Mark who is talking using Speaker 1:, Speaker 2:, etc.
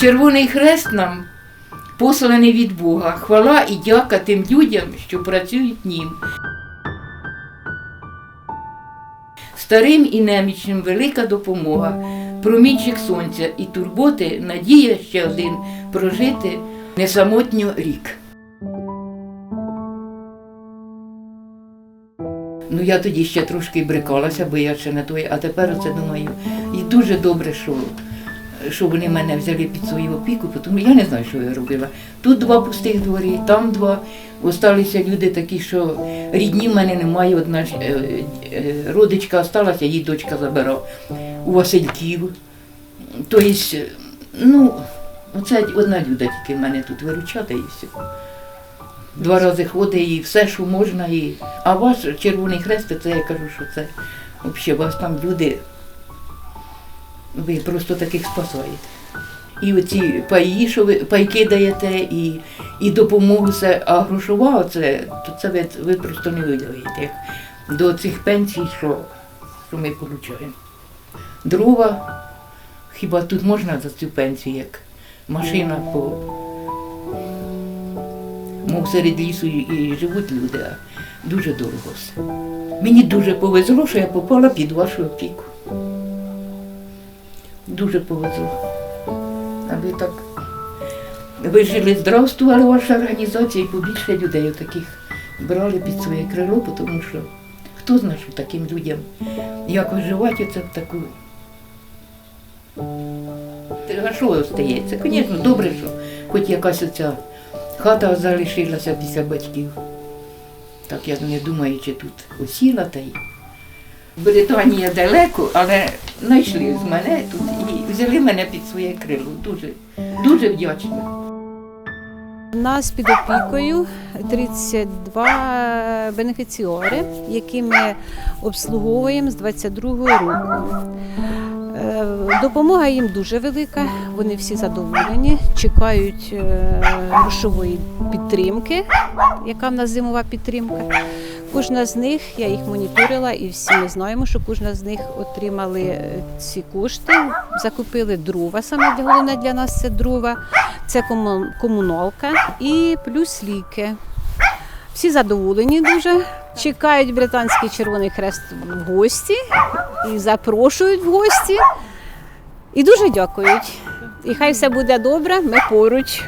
Speaker 1: Червоний хрест нам посланий від Бога. Хвала і дяка тим людям, що працюють ним. Старим і немічним велика допомога, промінчик сонця і турботи, надія ще один прожити не самотньо рік. Ну я тоді ще трошки брикалася, бо я ще не той, а тепер оце думаю, і дуже добре, що, що вони мене взяли під свою опіку, тому я не знаю, що я робила. Тут два пустих дворі, там два. Осталися люди такі, що рідні в мене немає. Одна е, е, родичка осталася, її дочка забирав у Васильків. Тобто, ну, оце одна люда тільки в мене тут виручати і все. Два рази ходить і все, що можна. І... А ваш Червоний Хрест, це я кажу, що це взагалі вас там люди, ви просто таких спасаєте. І оці паї, що ви пайки даєте, і, і допомогу все, а грошова, це, то це ви, ви просто не видаєте. До цих пенсій, що, що ми отримуємо. Дрова, хіба тут можна за цю пенсію, як машина по мов серед лісу і живуть люди, а дуже дорого все. Мені дуже повезло, що я попала під вашу опіку. Дуже повезло. А ви так. Ви жили здравствували ваша організація і побільше людей таких брали під своє крило, тому що хто знає, що таким людям як виживати оце в таку. А що остається? Звісно, добре, що хоч якась оця хата залишилася після батьків. Так я не думаю, чи тут осіла та й. Британія далеко, але знайшли з мене тут і взяли мене під своє крило. Дуже, дуже вдячна.
Speaker 2: Нас під опікою 32 бенефіціори, які ми обслуговуємо з 22-го року. Е, Допомога їм дуже велика, вони всі задоволені, чекають е, грошової підтримки, яка в нас зимова підтримка. Кожна з них, я їх моніторила, і всі ми знаємо, що кожна з них отримали е, ці кошти, закупили дрова. Саме головне для нас це дрова, це кому- комуналка і плюс ліки. Всі задоволені дуже. Чекають британський Червоний Хрест в гості і запрошують в гості. І дуже дякують. І хай все буде добре, ми поруч.